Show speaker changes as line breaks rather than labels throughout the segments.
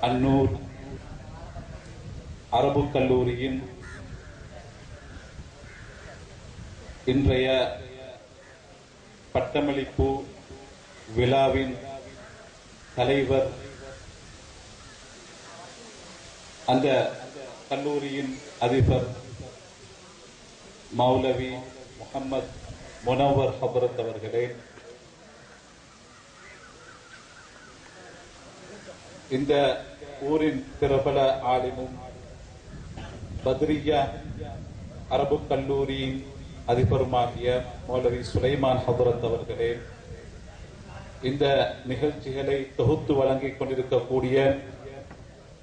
அன்னூர் அரபு கல்லூரியின் இன்றைய பட்டமளிப்பு விழாவின் தலைவர் அந்த கல்லூரியின் அதிபர் மௌலவி முகமது முனவர் ஹபரத் அவர்களே இந்த ஊரின் பிரபல ஆலிமும் பத்ரியா அரபு கல்லூரியின் அதிபருமாகிய மௌலவி சுலைமான் ஹபரத் அவர்களே இந்த நிகழ்ச்சிகளை தொகுத்து வழங்கிக் கொண்டிருக்கக்கூடிய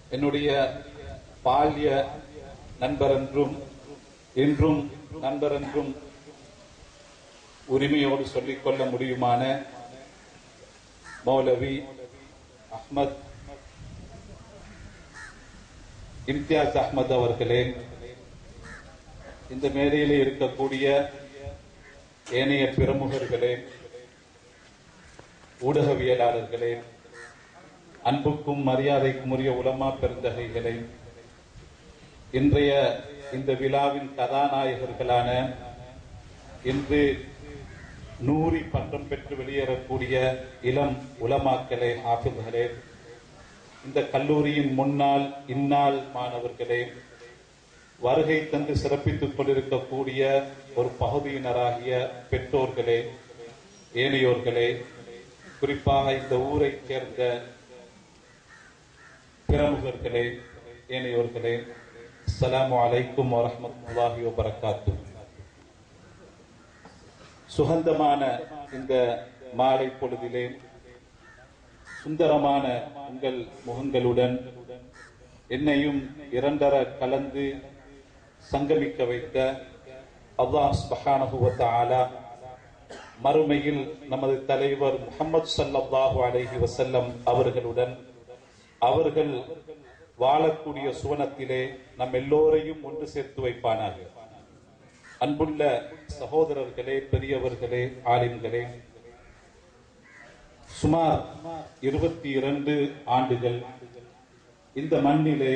என்னுடைய பால்ய நண்பர் என்றும் இன்றும் நண்பர் என்றும் உரிமையோடு சொல்லிக்கொள்ள முடியுமான மௌலவி அஹ்மத் இம்தியாஸ் அஹ்மத் அவர்களே இந்த மேடையில் இருக்கக்கூடிய ஏனைய பிரமுகர்களே ஊடகவியலாளர்களே அன்புக்கும் மரியாதைக்கும் உரிய உலமா பெருந்தகைகளே இன்றைய இந்த விழாவின் கதாநாயகர்களான இன்று நூறி பட்டம் பெற்று வெளியேறக்கூடிய இளம் உலமாக்களே ஆபில்களே இந்த கல்லூரியின் முன்னாள் இந்நாள் மாணவர்களே வருகை தந்து சிறப்பித்துக் கொண்டிருக்கக்கூடிய ஒரு பகுதியினராகிய பெற்றோர்களே ஏனையோர்களே குறிப்பாக இந்த ஊரை சேர்ந்த பிரமுகர்களே ஏனையோர்களே அஸ்ஸலாமு அலைக்கும் வரஹ்மத்துல்லாஹி வபரகாத்து. சுகந்தமான இந்த மாலை பொழுதிலே சுந்தரமான உங்கள் முகங்களுடன் என்னையும் இரண்டர கலந்து சங்கமிக்க வைத்த அல்லாஹ் சுப்ஹானஹு ஆலா மறுமையில் நமது தலைவர் முகமது ஸல்லல்லாஹு அலஹி வசல்லம் அவர்களுடன் அவர்கள் வாழக்கூடிய சுவனத்திலே நம் எல்லோரையும் ஒன்று சேர்த்து வைப்பானாக. அன்புள்ள சகோதரர்களே பெரியவர்களே ஆலிம்களே சுமார் இருபத்தி இரண்டு ஆண்டுகள் இந்த மண்ணிலே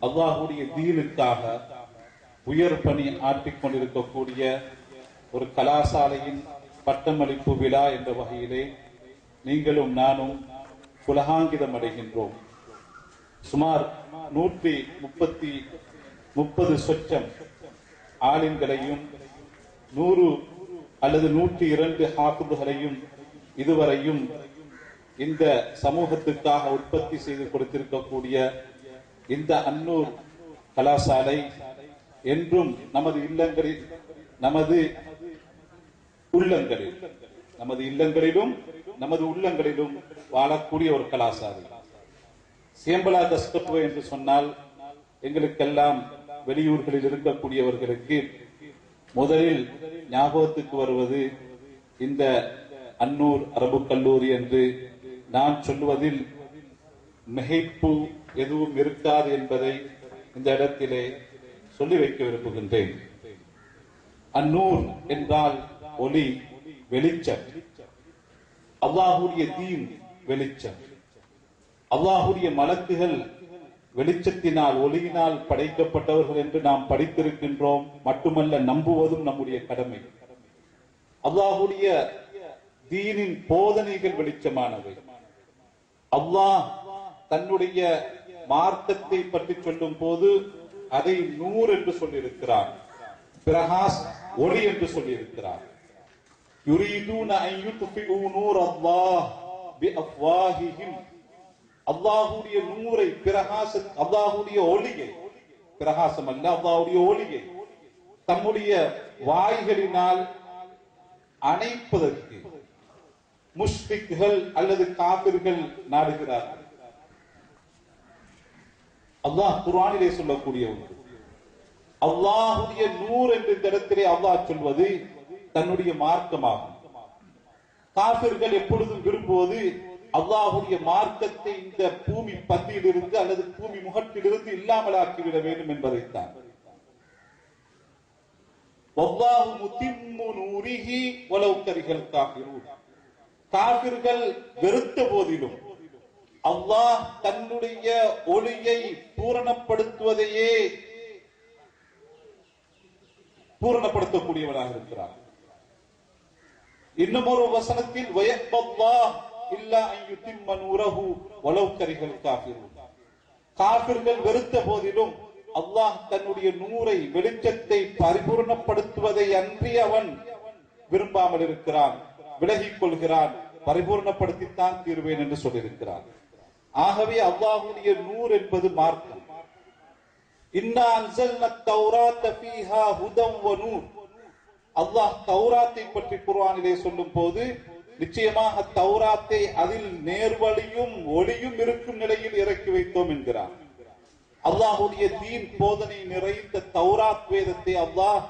அல்லாஹுடைய தீனுக்காக உயர் பணி ஆற்றிக் கொண்டிருக்கக்கூடிய ஒரு கலாசாலையின் பட்டமளிப்பு விழா என்ற வகையிலே நீங்களும் நானும் புலகாங்கிதம் அடைகின்றோம். சுமார் நூற்றி முப்பத்தி முப்பது சொச்சம் ஆலிம்களையும் நூறு அல்லது நூற்றி இரண்டு ஹாஃபிதுகளையும் இதுவரையும் இந்த சமூகத்துக்காக உற்பத்தி செய்து கொடுத்திருக்கக்கூடிய இந்த அன்னூர் கலாசாலை என்றும் நமது இல்லங்களில் நமது உள்ளங்களில் நமது இல்லங்களிலும் நமது உள்ளங்களிலும் வாழக்கூடிய ஒரு கலாசாலை. சேம்பலா தஸ்கத்துவ என்று சொன்னால் எங்களுக்கெல்லாம் வெளியூர்களில் இருக்கக்கூடியவர்களுக்கு முதலில் ஞாபகத்துக்கு வருவது இந்த அன்னூர் அரபு கல்லூரி என்று நான் சொல்லுவதில் மிகைப்பு எதுவும் இருக்காது என்பதை இந்த இடத்திலே சொல்லி வைக்க விரும்புகின்றேன். அந்நூர் என்றால் ஒளி வெளிச்சம். அல்லாஹுடைய தீன் வெளிச்சம். அல்லாஹுடைய மலக்குகள் வெளிச்சத்தினால் ஒளியினால் படைக்கப்பட்டவர்கள் என்று நாம் படித்திருக்கின்றோம். மட்டுமல்ல நம்புவதும் நம்முடைய கடமை. அல்லாஹுடைய தீனின் போதனைகள் வெளிச்சமானவை. அல்லாஹ் தன்னுடைய மார்க்கத்தை பற்றி சொல்லும் போது அதை நூறு என்று சொல்லியிருக்கிறான். பிரகாஷ் ஒளி என்று சொல்லியிருக்கிறார் யுரீதூன அன் யுத்ஃபிஉ நூர் அல்லாஹ் பிஅஃவாஹிஹிம் அல்லாஹ்வுடைய நூரை பிரகாச அல்லாஹ்வுடைய ஒளியை பிரகாசம் அல்ல அல்லாஹ்வுடைய ஒளியை தம்முடைய வாய்களினால் அணைப்பதற்கு முஷ்பிக்குகள் அல்லது காபிர்கள் நாடுகிறார்கள். அல்லாஹ் குரானிலே சொல்லக்கூடிய ஒன்று. அல்லாஹுடைய நூறு என்ற இந்த இடத்திலே அல்லாஹ் சொல்வது தன்னுடைய மார்க்கமாகும். காபிர்கள் எப்பொழுதும் விரும்புவது அல்லாஹுடைய மார்க்கத்தை இந்த பூமி பத்தியிலிருந்து அல்லது பூமி முகத்திலிருந்து இல்லாமலாக்கிவிட வேண்டும் என்பதைத்தான். வல்லாஹு முத்திம்மு நூரிஹி உலவுக்கரிகள் காக்கிறோம் காபிர்கள் வெறுத்த போதிலும் அல்லாஹ் தன்னுடைய ஒளியை பூரணப்படுத்துவதையே பூரணப்படுத்தக்கூடியவனாக இருக்கிறார் இன்னும் ஒரு வசனத்தில் காபிர்கள் வெறுத்த போதிலும் அல்லாஹ் தன்னுடைய நூரை வெளிச்சத்தை பரிபூர்ணப்படுத்துவதை அன்றி அவன் விரும்பாமல் இருக்கிறான். விலகிக் கொள்கிறான் பரிபூர்ணப்படுத்தித்தான் தீர்வேன் என்று சொல்லியிருக்கிறான் ஆகவே அல்லாஹுடைய நூறு என்பது மார்க்கம். அல்லாஹ் தௌராத்தை பற்றி குர்ஆனிலே சொல்லும் போது நிச்சயமாக தௌராத்தை அதில் நேர்வழியும் ஒளியும் இருக்கும் நிலையில் இறக்கி வைத்தோம் என்கிறார் அல்லாஹுடைய தீன் போதனை நிறைந்த தௌராத் வேதத்தை அல்லாஹ்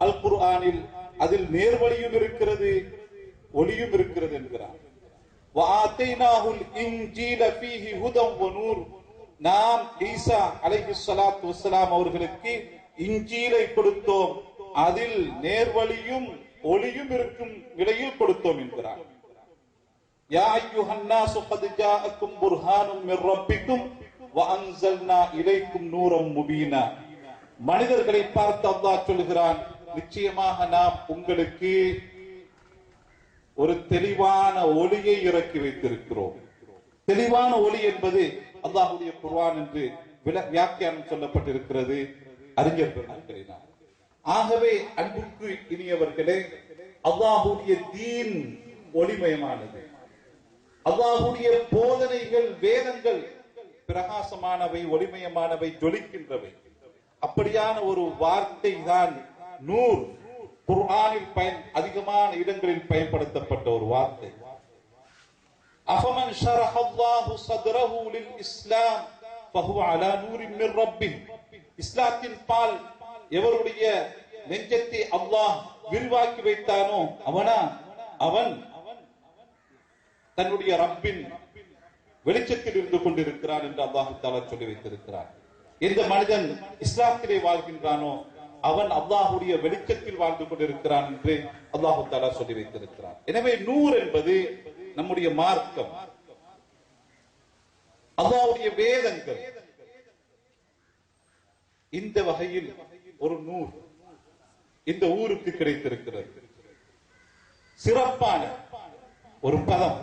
அல் குர்ஆனில் அதில் நேர்வழியும் இருக்கிறது ஒளியும் இருக்கிறது என்கிறார். நாம் ஈசா அலைஹி சலாத்து வசலாம் அவர்களுக்கு இஞ்சீலை கொடுத்தோம். அதில் நேர்வழியும் ஒளியும் இருக்கும் விலையில் கொடுத்தோம் என்கிறார். யா ஐயுஹன்னாசு கத் ஜாஅக்கும் புர்ஹானும் மிர் ரப்பிக்கும் வ அன்ஸல்னா இலைக்கும் முபீனா. மனிதர்களை பார்த்து அல்லாஹ் சொல்கிறான் நிச்சயமாக நாம் உங்களுக்கு ஒரு தெளிவான ஒளியை இறக்கி வைத்திருக்கிறோம். தெளிவான ஒளி என்பது அல்லாஹுடைய குர்வான் என்று வியாக்கியானம் சொல்லப்பட்டிருக்கிறது. அறிஞர் கூறினார் ஆகவே அன்புக்கு இனியவர்களே அல்லாஹுடைய தீன் ஒளிமயமானது. அல்லாஹுடைய போதனைகள் வேதங்கள் பிரகாசமானவை ஒளிமயமானவை ஜொலிக்கின்றவை. அப்படியான ஒரு வார்த்தை தான் நூர் குர்ஆனில் பயன் அதிகமான இடங்களில் பயன்படுத்தப்பட்ட ஒரு வார்த்தை. அஃபமன் ஷரஹ அல்லாஹு சத்ரஹு லில் இஸ்லாம் ஃபஹுவ அலா நூரின் மிர் ரப்பின் இஸ்லாத்தின் பால் எவருடைய நெஞ்சத்தை அல்லாஹ் விரிவாக்கி வைத்தானோ அவனா? அவன் தன்னுடைய ரப்பின் வெளிச்சத்தில் இருந்து கொண்டிருக்கிறான் என்று அல்லாஹு தாலா சொல்லி வைத்திருக்கிறான். எந்த மனிதன் இஸ்லாத்திலே வாழ்கின்றானோ அவன் அல்லாஹுடைய வெளிச்சத்தில் வாழ்ந்து கொண்டிருக்கிறான் என்று அல்லாஹு தாலா சொல்லி வைத்திருக்கிறான். எனவே நூறு என்பது நம்முடைய மார்க்கம். அல்லாஹுடைய வேதங்கள். இந்த வகையில் ஒரு நூல் இந்த ஊருக்கு கிடைத்திருக்கிறது. சிறப்பான ஒரு பதம்.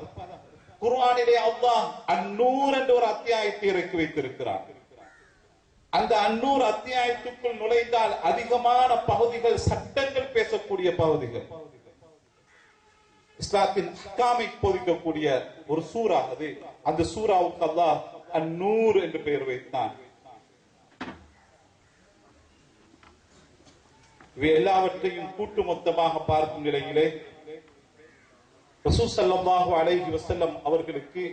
குர்ஆனிலே அல்லாஹ் அந்நூறு என்று ஒரு அத்தியாயத்தை இறக்கி வைத்திருக்கிறார் அந்த அந்நூர் அத்தியாயத்துக்குள் நுழைந்தால் அதிகமான பகுதிகள் சட்டங்கள் பேசக்கூடிய பகுதிகள். இஸ்லாத்தின் அக்காமை போதிக்கக்கூடிய ஒரு சூறா அது. அந்த சூறாவுக்கு அல்லாஹ் அந்நூறு என்று பெயர் வைத்தான். இவை எல்லாவற்றையும் கூட்டு மொத்தமாக பார்க்கும் நிலையிலே ரசூல் ஸல்லல்லாஹு அலைஹி வஸல்லம் அவர்களுக்கு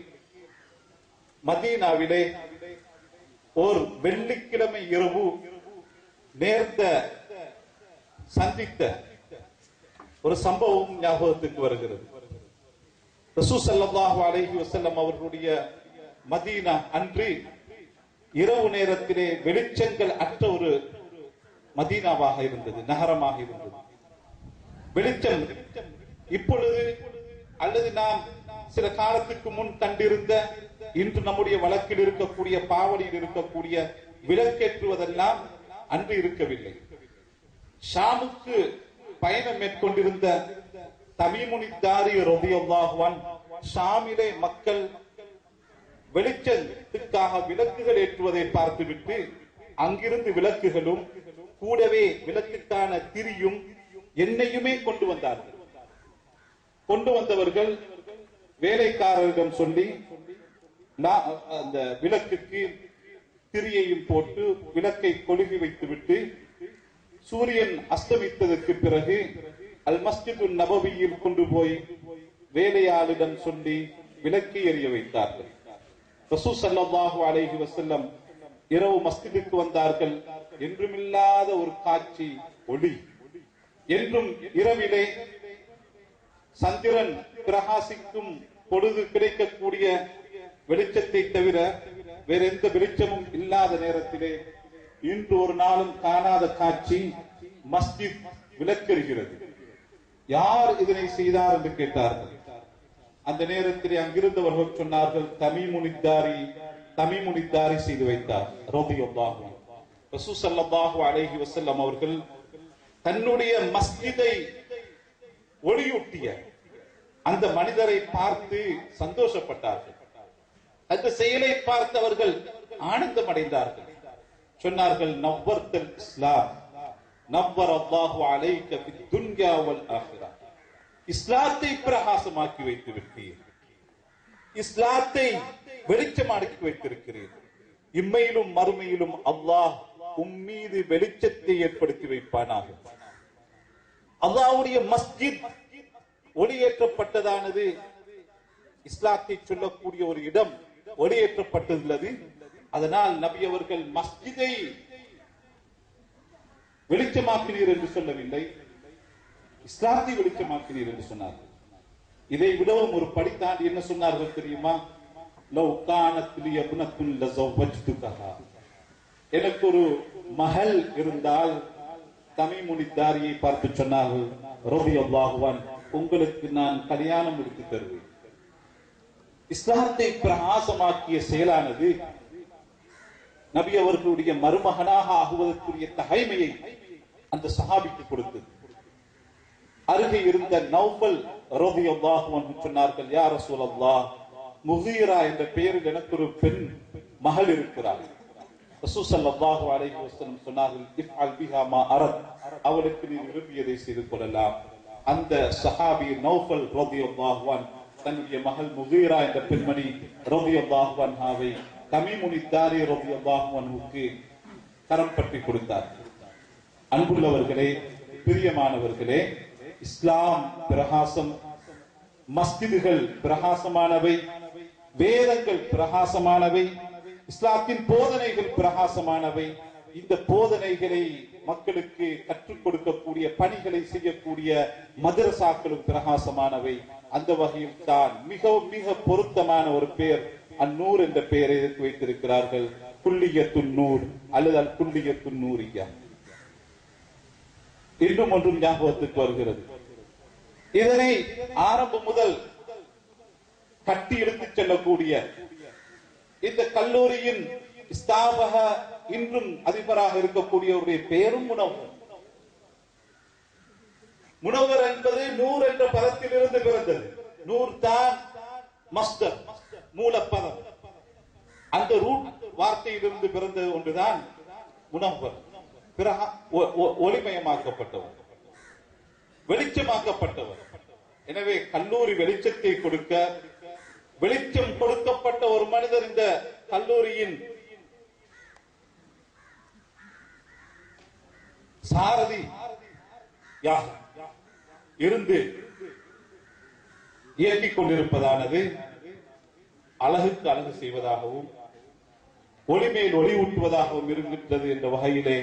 மதீனாவிலே ஒரு வெள்ளிக்கிழமை இரவு நேர்ந்த சந்தித்த ஒரு சம்பவம் ஞாபகத்துக்கு வருகிறது. ரசூல் ஸல்லல்லாஹு அலைஹி வஸல்லம் அவர்களுடைய மதீனா அன்று இரவு நேரத்திலே வெளிச்சங்கள் அற்ற ஒரு மதீனாவாக இருந்தது நகரமாக இருந்தது. வெளிச்சம் இப்பொழுது அல்லது நாம் சில காலத்துக்கு முன் கண்டிருந்த இன்று நம்முடைய வழக்கில் இருக்கக்கூடிய பாவனையில் இருக்கக்கூடிய விலக்கேற்றுவதெல்லாம் அன்று இருக்கவில்லை. ஷாமுக்கு பயணம் மேற்கொண்டிருந்த தமிமுனித்தாரி ரபியுல்லாஹுவான் ஷாமிலே மக்கள் வெளிச்சத்துக்காக விளக்குகள் ஏற்றுவதை பார்த்துவிட்டு அங்கிருந்து விளக்குகளும் கூடவே விளக்குக்கான திரியும் எண்ணெயுமே கொண்டு வந்தார்கள். கொண்டு வந்தவர்கள் வேலைக்காரரிடம் சொல்லி நான் அந்த விளக்குக்கு திரியையும் போட்டு விளக்கை கொழுகி வைத்துவிட்டு சூரியன் அஸ்தமித்ததற்கு பிறகு அல் மஸ்ஜிது நபவியில் கொண்டு போய் வேலையாளிடம் சொல்லி விளக்கை எரிய வைத்தார்கள். ரசூ ஸல்லல்லாஹு அலைஹி வசல்லம் இரவு மஸ்ஜிதுக்கு வந்தார்கள். என்றுமில்லாத ஒரு காட்சி ஒளி. என்றும் இரவிலே சந்திரன் பிரகாசிக்கும் பொழுது கிடைக்கக்கூடிய வெளிச்சத்தை தவிர வேற எந்த வெளிச்சமும் இல்லாத நேரத்திலே இன்று ஒரு நாளும் காணாத காட்சி மஸ்ஜித் விளக்கெறுகிறது. யார் இதனை செய்தார் என்று கேட்டார்கள். அந்த நேரத்தில் அங்கிருந்தவர்கள் சொன்னார்கள் தமிமுனித்தாரி தமிமுனித்தாரி செய்து வைத்தார். ரலியல்லாஹு அன்ஹு. ரசூல் வசல்லம் அவர்கள் தன்னுடைய மஸ்ஜிதை ஒளியூட்டிய அந்த மனிதரை பார்த்து சந்தோஷப்பட்டார்கள். அந்த செயலை பார்த்தவர்கள் ஆனந்தம் அடைந்தார்கள் சொன்னார்கள் நவ்வர்த்தல் இஸ்லாம். நவ்வர் அல்லாஹு அலைக்க துன்யாவல் ஆகிறா இஸ்லாத்தை பிரகாசமாக்கி வைத்து விட்டீர். இஸ்லாத்தை வெளிச்சமாக்கி வைத்திருக்கிறீர். இம்மையிலும் மறுமையிலும் அல்லாஹ் உம்மீது வெளிச்சத்தை ஏற்படுத்தி வைப்பானாக. அல்லாஹுடைய மஸ்ஜித் ஒளியேற்றப்பட்டதானது? இஸ்லாத்தை சொல்லக்கூடிய ஒரு இடம் ஒளியேற்றப்பட்டுள்ளது. அதனால் நபி அவர்கள் மஸ்ஜிதை வெளிச்சமாக்கினீர் என்று சொல்லவில்லை. இஸ்லாத்தை வெளிச்சமாக்கினீர் என்று சொன்னார்கள். இதை விடவும் ஒரு படி தாண்டி என்ன சொன்னார்கள் தெரியுமா? லவ் கானத் லி யப்னத்துன் எனக்கு ஒரு மகள் இருந்தால் தமிமுனித்தாரியை பார்த்து சொன்னார்கள். ரலியல்லாஹு அன் உங்களுக்கு நான் கல்யாணம் முடித்து தருவேன். இஸ்லாத்தை பிரகாசமாக்கிய செயலானது நபி அவர்களுடைய மருமகனாக ஆகுவதற்குரிய தகைமையை அந்த சஹாபிக்கு கொடுத்தது. அருகே இருந்த நௌபல் ரலியல்லாஹு அன்ஹு சொன்னார்கள் யா ரசூலல்லாஹ் முகீரா என்ற பெயரில் எனக்கு ஒரு பெண் மகள் இருக்கிறார் ரசூல் ஸல்லல்லாஹு அலைஹி வஸல்லம் சொன்னார்கள் பிஹா மா அரத் அவளுக்கு நீ விரும்பியதை செய்து கொள்ளலாம். அந்த சஹாபி நௌஃபல் ரலியல்லாஹு தன்னுடைய மகள் முகீரா என்ற பெண்மணி ரலியல்லாஹு அன்ஹாவை தமிமுனி தாரி ரலியல்லாஹு கரம் பற்றி கொடுத்தார். அன்புள்ளவர்களே பிரியமானவர்களே இஸ்லாம் பிரகாசம் மஸ்திதுகள் பிரகாசமானவை வேதங்கள் பிரகாசமானவை இஸ்லாத்தின் போதனைகள் பிரகாசமானவை இந்த போதனைகளை மக்களுக்கு கற்றுக் கொடுக்கக்கூடிய பணிகளை செய்யக்கூடிய மதரசாக்களும் பிரகாசமானவை. அந்த வகையில் தான் மிக மிக பொருத்தமான ஒரு பெயர் அந்நூர் என்ற பெயரை இதற்கு வைத்திருக்கிறார்கள். குல்லியத்துன் நூர் அல்லது அல் குல்லியத்துன் நூரியா. இன்னும் ஒன்றும் ஞாபகத்துக்கு வருகிறது. இதனை ஆரம்பம் முதல் கட்டி எடுத்துச் செல்லக்கூடிய இந்த கல்லூரியின் ஸ்தாபக இன்றும் அதிபராக இருக்கக்கூடியவருடைய பெயரும் முனவர் முனவர் என்பது நூறு என்ற பதத்திலிருந்து பிறந்தது. நூர் தான் மூலப்பதம். அந்த ரூட் வார்த்தையிலிருந்து பிறந்தது ஒன்றுதான் முனவர் பிறகு ஒ- ஒளிமயமாக்கப்பட்டவர் வெளிச்சமாக்கப்பட்டவர் எனவே கல்லூரி வெளிச்சத்தை கொடுக்க வெளிச்சம் கொடுக்கப்பட்ட ஒரு மனிதர் இந்த கல்லூரியின் சாரதி யாக இருந்து இயக்கிக் கொண்டிருப்பதானது. அழகுக்கு அழகு செய்வதாகவும் ஒளிமேல் ஒளி ஊட்டுவதாகவும் இருக்கின்றது என்ற வகையிலே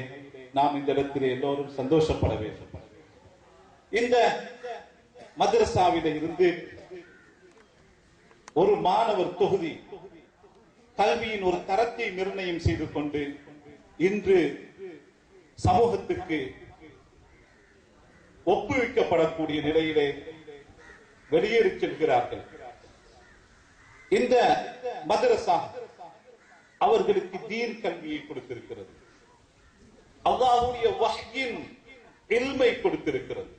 நாம் இந்த இடத்திலே எல்லோரும் சந்தோஷப்பட வேண்டும். இந்த மதரசாவில இருந்து ஒரு மாணவர் தொகுதி கல்வியின் ஒரு தரத்தை நிர்ணயம் செய்து கொண்டு இன்று சமூகத்துக்கு ஒப்புவிக்கப்படக்கூடிய நிலையிலே வெளியேறி செல்கிறார்கள். இந்த மதரசா அவர்களுக்கு தீன் கல்வியை கொடுத்திருக்கிறது. அவ்வாவுடைய வஹ்யின் இல்மை கொடுத்திருக்கிறது.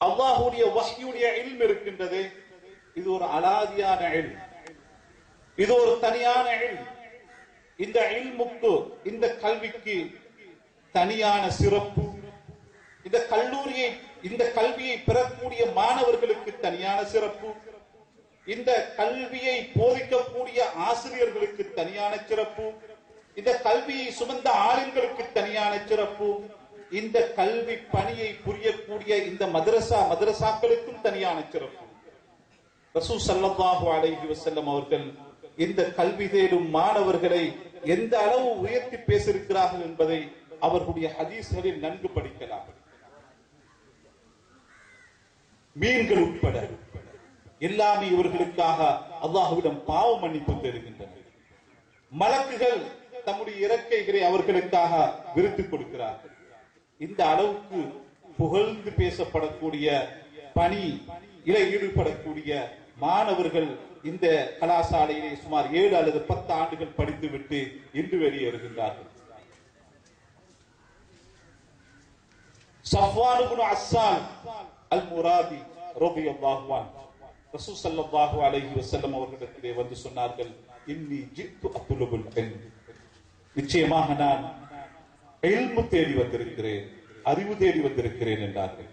அவ்வாவுடைய வஹ்யுடைய இல்ம் இருக்கின்றது. இது ஒரு அலாதியான இல்ம். இது ஒரு தனியான எல் இந்த இல்முக்கு இந்த கல்விக்கு தனியான சிறப்பு. இந்த கல்லூரியை இந்த கல்வியை பெறக்கூடிய மாணவர்களுக்கு தனியான சிறப்பு. இந்த கல்வியை போதிக்கக்கூடிய ஆசிரியர்களுக்கு தனியான சிறப்பு. இந்த கல்வியை சுமந்த ஆளுங்களுக்கு தனியான சிறப்பு. இந்த கல்வி பணியை புரியக்கூடிய இந்த மதரசா மதரசாக்களுக்கும் தனியான சிறப்பு. ரசூ சல்லாஹு அலைஹி வசல்லம் அவர்கள் இந்த கல்வி தேடும் மாணவர்களை எந்த அளவு உயர்த்தி பேசியிருக்கிறார்கள் என்பதை அவர்களுடைய ஹதீஸ்களில் நன்கு படிக்கலாம். மீன்கள் உட்பட. எல்லாமே இவர்களுக்காக அல்லாஹுவிடம் பாவ மன்னிப்பு தருகின்றன மலக்குகள் தம்முடைய இறக்கைகளை அவர்களுக்காக விருத்துக் கொடுக்கிறார்கள் இந்த அளவுக்கு புகழ்ந்து பேசப்படக்கூடிய பணி இல ஈடுபடக்கூடிய மாணவர்கள் இந்த கலாசாலையிலே சுமார் ஏழு அல்லது பத்து ஆண்டுகள் படித்துவிட்டு இன்று வெளியேறுகின்றார்கள். சஃப்வான் இப்னு அஸ்ஸால் அல் முராதி ரலியல்லாஹு அன்ஹு ரசூ சல்லாஹு அலஹி வசல்லம் அவர்களிடத்திலே வந்து சொன்னார்கள் இன்னி ஜித்து அத்துலுபுல் இல்ம். நிச்சயமாக நான் எல்மு தேடி வந்திருக்கிறேன் அறிவு தேடி வந்திருக்கிறேன் என்றார்கள்.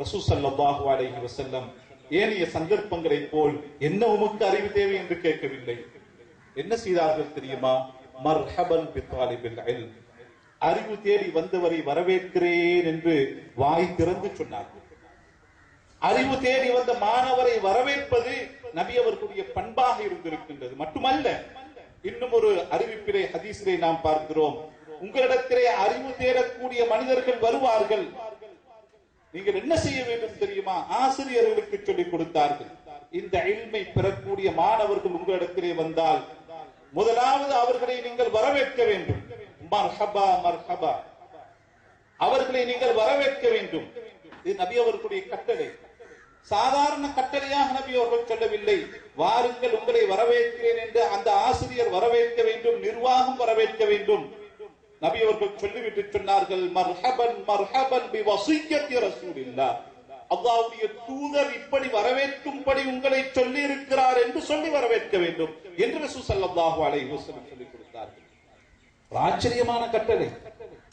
ரசூ சல்லாஹு அலஹி வசல்லம் ஏனைய சந்தர்ப்பங்களை போல் என்ன உமக்கு அறிவு தேவை என்று கேட்கவில்லை. என்ன செய்தார்கள் தெரியுமா? மர்ஹபன் பித்தாலிபில் இல்ம். அறிவு தேடி வந்தவரை வரவேற்கிறேன் என்று வாய் திறந்து சொன்னார்கள். அறிவு தேடி வந்த மாணவரை வரவேற்பது நபி அவர்களுடைய பண்பாக இருந்திருக்கின்றது. மட்டுமல்ல இன்னும் ஒரு அறிவிப்பிலே ஹதீஸிலே நாம் பார்க்கிறோம். உங்களிடத்திலே அறிவு தேடக்கூடிய மனிதர்கள் வருவார்கள். நீங்கள் என்ன செய்ய வேண்டும் தெரியுமா? ஆசிரியர்களுக்கு சொல்லிக் கொடுத்தார்கள். இந்த இல்மை பெறக்கூடிய மாணவர்கள் உங்களிடத்திலே வந்தால் முதலாவது அவர்களை நீங்கள் வரவேற்க வேண்டும். மர்ஹபா மர்ஹபா. அவர்களை நீங்கள் வரவேற்க வேண்டும். இது நபி அவர்களுடைய கட்டளை. சாதாரண கட்டளையாக நபி அவர்கள் சொல்லவில்லை. வாருங்கள் உங்களை வரவேற்கிறேன் என்று அந்த ஆசிரியர் வரவேற்க வேண்டும் நிர்வாகம் வரவேற்க வேண்டும். நபி அவர்கள் சொல்லிவிட்டு சொன்னார்கள் மர்ஹபன் மர்ஹபன் பி வசியத்தி ரசூலில்லா. அல்லாவுடைய தூதர் இப்படி வரவேற்கும்படி உங்களை சொல்லி இருக்கிறார் என்று சொல்லி வரவேற்க வேண்டும் என்று ரசூல் ஸல்லல்லாஹு அலைஹி வஸல்லம் சொல்லிக் ஆச்சரியமான கட்டளை.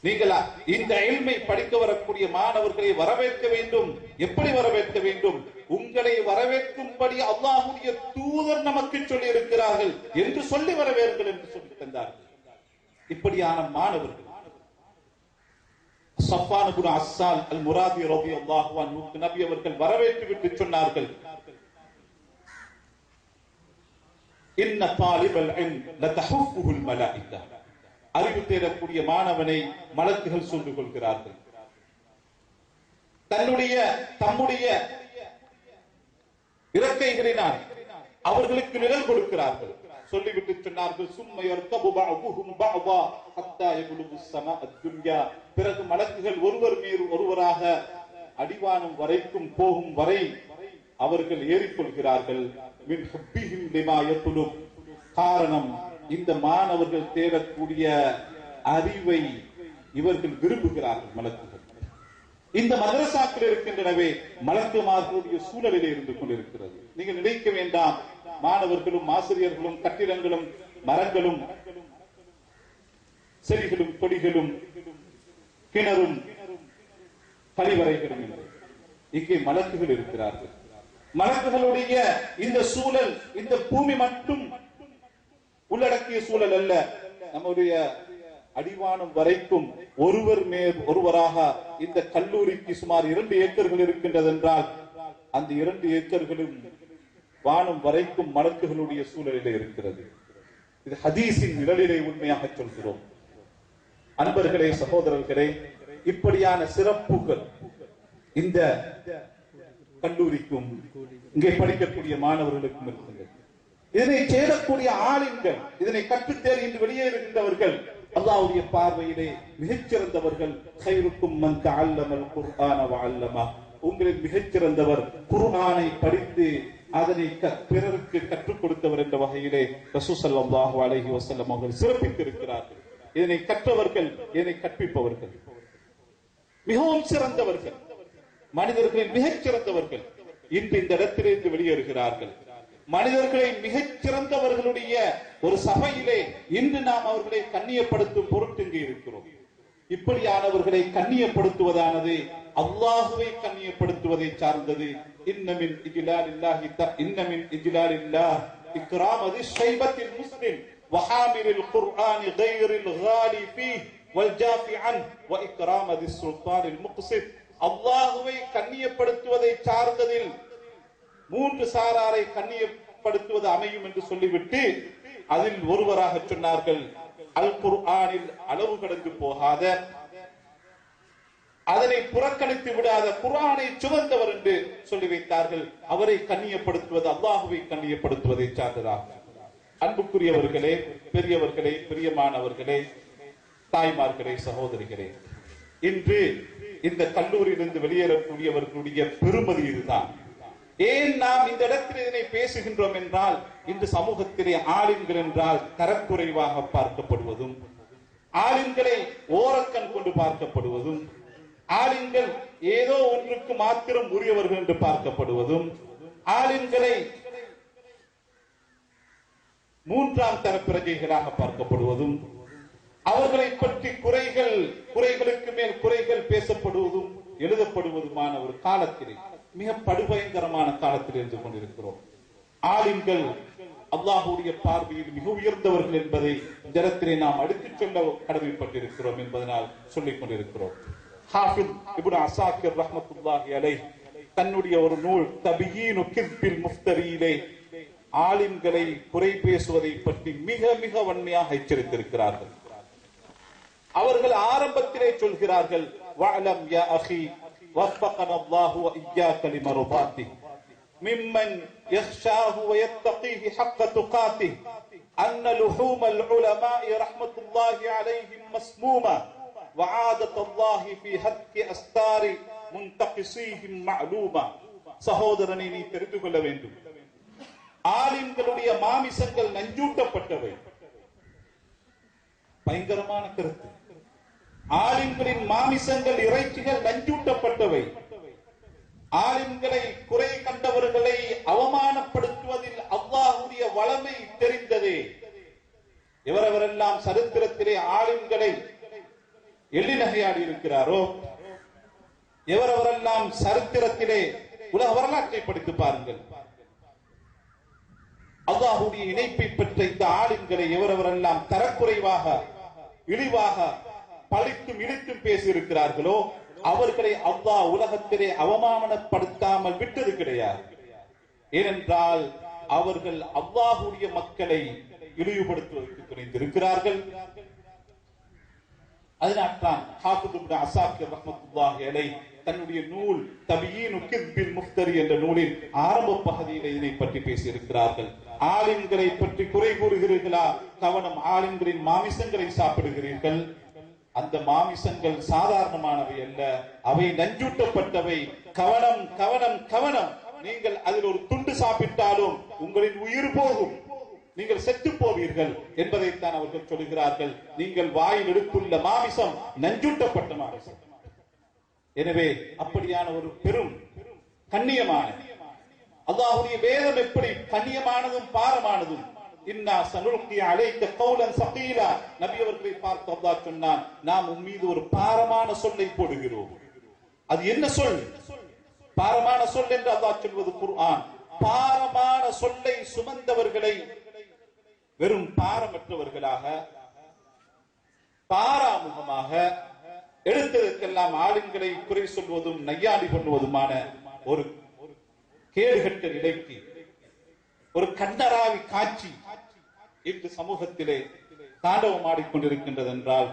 நீங்கள் இந்த இல்மை படிக்க வரக்கூடிய மாணவர்களை வரவேற்க வேண்டும். எப்படி வரவேற்க வேண்டும்? உங்களை வரவேற்கும்படி அல்லாஹுடைய தூதர் நமக்கு சொல்லி இருக்கிறார்கள் என்று சொல்லி வரவேறுங்கள் என்று சொல்லி தந்தார்கள். இப்படியான மாணவர்கள். சஃபான் குரு அஸ்ஸால் அல் முராதி ரலியல்லாஹு அன்ஹு நபி அவர்கள் வரவேற்று விட்டு சொன்னார்கள். இன்ன தாலிபல் இல்ம் லதஹுஃபுல் மலாயிகா. அறிவு தேடக்கூடிய மாணவனை மலக்குகள் சூழ்ந்து கொள்கிறார்கள். தன்னுடைய தம்முடைய இறக்கைகளினால் அவர்களுக்கு நிழல் கொடுக்கிறார்கள். சொல்லிவிட்டு சொன்னார்கள் சும்மா பிறகு மலக்குகள் ஒருவர் மீது ஒருவராக அடிவானம் வரைக்கும் போகும் வரை அவர்கள் ஏறிக்கொள்கிறார்கள். காரணம் இந்த மாணவர்கள் தேடக்கூடிய அறிவை இவர்கள் விரும்புகிறார்கள் மலக்குகள். இந்த மதரசாக்கள் இருக்கின்றனவே மலக்குமார்களுடைய சூழலிலே இருந்து கொண்டிருக்கிறது. நீங்கள் நினைக்க வேண்டாம் மாணவர்களும் ஆசிரியர்களும் கட்டிடங்களும் மரங்களும் செடிகளும் கொடிகளும் கிணறும் கழிவறைகளும் இங்கே மலக்குகள் இருக்கிறார்கள். மலக்குகளுடைய இந்த சூழல் இந்த பூமி மட்டும் உள்ளடக்கிய சூழல் அல்ல. நம்முடைய அடிவானம் வரைக்கும் ஒருவர் மேல் ஒருவராக இந்த கல்லூரிக்கு சுமார் இரண்டு ஏக்கர்கள் இருக்கின்றது என்றால் அந்த இரண்டு ஏக்கர்களும் வானம் வரைக்கும் மலக்குகளுடைய சூழலிலே இருக்கிறது. இது ஹதீஸின் நிழலிலே உண்மையாக சொல்கிறோம். அன்பர்களே சகோதரர்களே இப்படியான சிறப்புகள் இந்த கல்லூரிக்கும் இங்கே படிக்கக்கூடிய மாணவர்களுக்கும் இருக்கின்றது. இதனை தேடக்கூடிய ஆளுங்கள் இதனை கற்றுத்தேர் இன்று வெளியேறுகின்றவர்கள் அல்லாவுடைய பார்வையிலே மிகச்சிறந்தவர்கள். கைருக்கும் மன் அல்லமல் குர்ஆன வஅல்லமா. உங்களில் மிகச்சிறந்தவர் குர்ஆனை படித்து அதனை க- பிறருக்கு கற்றுக் கொடுத்தவர் என்ற வகையிலே ரசூ ஸல்லல்லாஹு அலைஹி வஸல்லம் அவர்கள் சிறப்பித்திருக்கிறார்கள். இதனை கற்றவர்கள் இதனை கற்பிப்பவர்கள். மிகவும் சிறந்தவர்கள். மனிதர்களின் மிகச் சிறந்தவர்கள் இன்று இந்த இடத்திலிருந்து வெளியேறுகிறார்கள். மனிதர்களை மிகச் சிறந்தவர்களுடைய ஒரு சபையிலே இன்று நாம் அவர்களை கண்ணியப்படுத்தும் பொருட்டு இங்கே இருக்கிறோம். இப்படியானவர்களை கண்ணியப்படுத்துவதானது அல்லாஹுவை கண்ணியப்படுத்துவதை சார்ந்தது. இன்னமின் இஜிலால் இல்லாஹி இன்னமின் இஜிலால் இல்லா இக்ராமது ஷைபத்தில் முஸ்லிம் வஹாமிலில் குர்ஆனி கைரில் காலி ஃபீ வல்ஜாஃபி அன் வ இக்ராமதி சுல்தானில் முக்சித் அல்லாஹுவை கண்ணியப்படுத்துவதை சார்ந்ததில் மூன்று சாராரை கண்ணியப்படுத்துவது அமையும் என்று சொல்லிவிட்டு அதில் ஒருவராக சொன்னார்கள் அல் குர்ஆனில் அளவு கடந்து போகாத அதனை புறக்கணித்து விடாத குரானை சுமந்தவர் என்று சொல்லி வைத்தார்கள். அவரை கண்ணியப்படுத்துவது அல்லாஹுவை கண்ணியப்படுத்துவதை சார்ந்ததாக. அன்புக்குரியவர்களே பெரியவர்களே பிரியமானவர்களே தாய்மார்களே சகோதரிகளே இன்று இந்த கல்லூரியிலிருந்து வெளியேறக்கூடியவர்களுடைய பெருமதி இதுதான். ஏன் நாம் இந்த இடத்தில் இதனை பேசுகின்றோம் என்றால் இன்று சமூகத்திலே ஆளுங்கள் என்றால் தரக்குறைவாக பார்க்கப்படுவதும் ஆளுங்களை ஓரக்கண் கொண்டு பார்க்கப்படுவதும் ஆளுங்கள் ஏதோ ஒன்றுக்கு மாத்திரம் உரியவர்கள் என்று பார்க்கப்படுவதும் ஆளுங்களை மூன்றாம் தர பிரஜைகளாக பார்க்கப்படுவதும் அவர்களை பற்றி குறைகள் குறைகளுக்கு மேல் குறைகள் பேசப்படுவதும் எழுதப்படுவதுமான ஒரு காலத்திலே. மிக படுபயங்கரமான காலத்தில் இருந்து கொண்டிருக்கிறோம். ஆலிம்கள் அல்லாஹுடைய பார்வையில் மிக உயர்ந்தவர்கள் என்பதை இந்த இடத்திலே நாம் அடுத்துச் சொல்ல கடமைப்பட்டிருக்கிறோம் என்பதனால் சொல்லிக் கொண்டிருக்கிறோம். ஹாஃபித் இப்னு அசாக்கிர் ரஹ்மத்துல்லாஹி அலைஹ் தன்னுடைய ஒரு நூல் தபியீனு கிஸ்பில் முஃப்தரியிலே ஆலிம்களை குறை பேசுவதை பற்றி மிக மிக வன்மையாக எச்சரித்திருக்கிறார்கள். அவர்கள் ஆரம்பத்திலே சொல்கிறார்கள் வஅலம் யா அஹி وفقنا الله وإياك لمرضاته ممن يخشاه ويتقيه حق تقاته أن لحوم العلماء رحمة الله عليهم مسمومة وعادة الله في هتك أستار منتقصيهم معلومة சகோதரனை நீ தெரிந்து கொள்ள வேண்டும் ஆலிம்களுடைய மாமிசங்கள் நஞ்சூட்டப்பட்டவை பயங்கரமான கருத்து ஆலிம்களின் மாமிசங்கள் இறைச்சிகள் நஞ்சூட்டப்பட்டவை. ஆலிம்களை குறை கண்டவர்களை அவமானப்படுத்துவதில் அல்லாஹுடைய வளமை தெரிந்ததே. எவரவரெல்லாம் சரித்திரத்திலே ஆலிம்களை எள்ளி நகையாடி இருக்கிறாரோ? எவரவரெல்லாம் சரித்திரத்திலே உலக வரலாற்றை படித்து பாருங்கள். அல்லாஹுடைய இணைப்பை பெற்ற இந்த ஆளுங்களை எவரவரெல்லாம் தரக்குறைவாக இழிவாக பழித்தும் இழித்தும் பேசியிருக்கிறார்களோ அவர்களை அல்லாஹ் உலகத்திலே அவமானப்படுத்தாமல் விட்டது கிடையாது. ஏனென்றால் அவர்கள் அல்லாஹுடைய மக்களை இழிவுபடுத்துவதற்கு துணைந்திருக்கிறார்கள். அதனால்தான் ஹாஃபித் அசாக்கிர் தன்னுடைய நூல் தபியீனு கிஸ்பில் முஃப்தரி என்ற நூலின் ஆரம்ப பகுதியில் இதனை பற்றி பேசியிருக்கிறார்கள். ஆலிம்களை பற்றி குறை கூறுகிறீர்களா? கவனம் ஆலிம்களின் மாமிசங்களை சாப்பிடுகிறீர்கள்? அந்த மாமிசங்கள் சாதாரணமானவை அல்ல. அவை நஞ்சூட்டப்பட்டவை. கவனம் கவனம் கவனம். நீங்கள் அதில் ஒரு துண்டு சாப்பிட்டாலும் உங்களின் உயிர் போகும். நீங்கள் செத்து போவீர்கள் என்பதைத்தான் அவர்கள் சொல்கிறார்கள் நீங்கள் வாயில் எடுத்துள்ள மாமிசம் நஞ்சூட்டப்பட்ட மாமிசம். எனவே அப்படியான ஒரு பெரும் கண்ணியமான அல்லாஹுடைய வேதம் எப்படி கண்ணியமானதும் பாரமானதும் இன்னா சனுல்கி அலைக்க கௌலன் சகீலா. நபி அவர்களை பார்த்து அல்லாஹ் சொன்னான் நாம் உன் மீது ஒரு பாரமான சொல்லை போடுகிறோம். அது என்ன சொல்? பாரமான சொல் என்று அல்லாஹ் சொல்வது குர்ஆன். பாரமான சொல்லை சுமந்தவர்களை வெறும் பாரமற்றவர்களாக பாராமுகமாக எடுத்ததற்கெல்லாம் ஆளுங்களை குறை சொல்வதும் நையாடி பண்ணுவதுமான ஒரு கேடுகட்ட நிலைக்கு ஒரு கண்ணராவி காட்சி இன்று சமூகத்திலே தாண்டவம் ஆடிக்கொண்டிருக்கின்றது என்றால்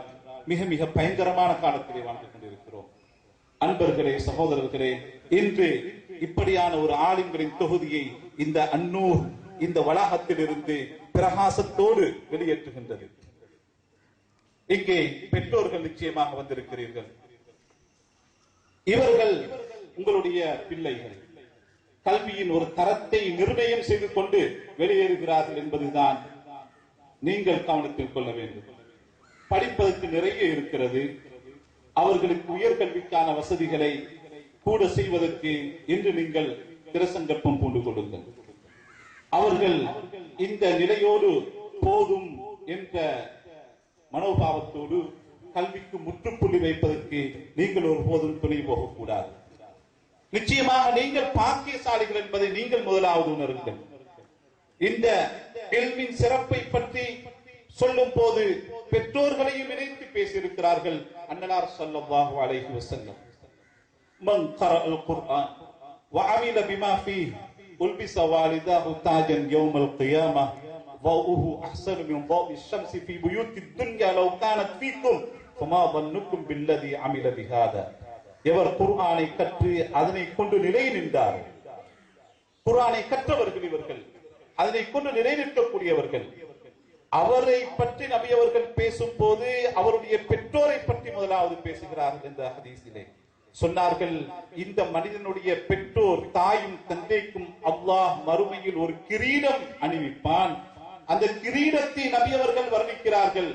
மிக மிக பயங்கரமான காலத்திலே வாழ்ந்து கொண்டிருக்கிறோம். அன்பர்களே சகோதரர்களே இன்று இப்படியான ஒரு ஆளுங்களின் தொகுதியை இந்த அன்னூர் இந்த வளாகத்தில் இருந்து பிரகாசத்தோடு வெளியேற்றுகின்றது. இங்கே பெற்றோர்கள் நிச்சயமாக வந்திருக்கிறீர்கள். இவர்கள் உங்களுடைய பிள்ளைகள். கல்வியின் ஒரு தரத்தை நிர்ணயம் செய்து கொண்டு வெளியேறுகிறார்கள் என்பதுதான் நீங்கள் கவனத்தில் கொள்ள வேண்டும். படிப்பதற்கு நிறைய இருக்கிறது. அவர்களுக்கு உயர்கல்விக்கான வசதிகளை கூட செய்வதற்கு இன்று நீங்கள் திரசங்கற்பம் பூண்டு கொள்ளுங்கள் அவர்கள் இந்த நிலையோடு போதும் என்ற மனோபாவத்தோடு கல்விக்கு முற்றுப்புள்ளி வைப்பதற்கு நீங்கள் ஒருபோதும் துணை போகக்கூடாது. நிச்சயமாக நீங்கள் பாக்கியசாலிகள் என்பதை நீங்கள் முதலாவது உணருங்கள். இந்த கல்வியின் சிறப்பை பற்றி சொல்லும் போது பெற்றோர்களையும் இணைத்து பேசியிருக்கிறார்கள் அன்னலார் ஸல்லல்லாஹு அலைஹி வஸல்லம் من قرأ القرآن وعمل بما فيه ألبس والداه تاجا يوم القيامة ضوءه أحسن من ضوء الشمس في بيوت الدنيا لو كانت فيكم فما ظنكم بالذي عمل بهذا எவர் குர்ஆனை கற்று அதனை கொண்டு நிலை நின்றார் குர்ஆனை கற்றவர்கள் இவர்கள் அதனை கொண்டு நிலைநிற்கக்கூடியவர்கள் அவரை பற்றி நபி அவர்கள் பேசும் போது அவருடைய பெற்றோரை பற்றி முதலாவது பேசுகிறார்கள் இந்த ஹதீஸிலே. சொன்னார்கள் இந்த மனிதனுடைய பெற்றோர் தாயும் தந்தைக்கும் அல்லாஹ் மறுமையில் ஒரு கிரீடம் அணிவிப்பான். அந்த கிரீடத்தை நபி அவர்கள் வர்ணிக்கிறார்கள்.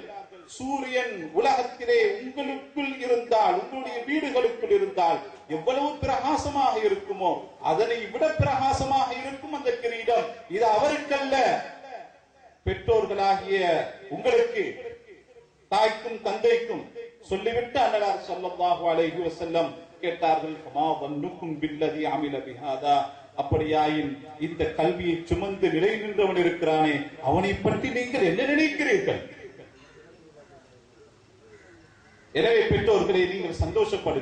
சூரியன் உலகத்திலே உங்களுக்குள் இருந்தால் உங்களுடைய வீடுகளுக்குள் இருந்தால் எவ்வளவு பிரகாசமாக இருக்குமோ அதனை விட பிரகாசமாக இருக்கும் அந்த கிரீடம். இது அவருக்கல்ல. பெற்றோர்களாகிய உங்களுக்கு தாய்க்கும் தந்தைக்கும் சொல்லிவிட்டு அன்னலார் ஸல்லல்லாஹு அலைஹி வசல்லம் கேட்டார்கள் ஃபமா வன்னுக்கும் பில்லதி அமில பிஹாதா. அப்படியாயின் இந்த கல்வியை சுமந்து நிலை நின்றவன் இருக்கிறானே அவனை பற்றி நீங்கள் என்ன நினைக்கிறீர்கள்? எனவே பெற்றோர்களை நீங்கள் சந்தோஷப்படுங்கள்.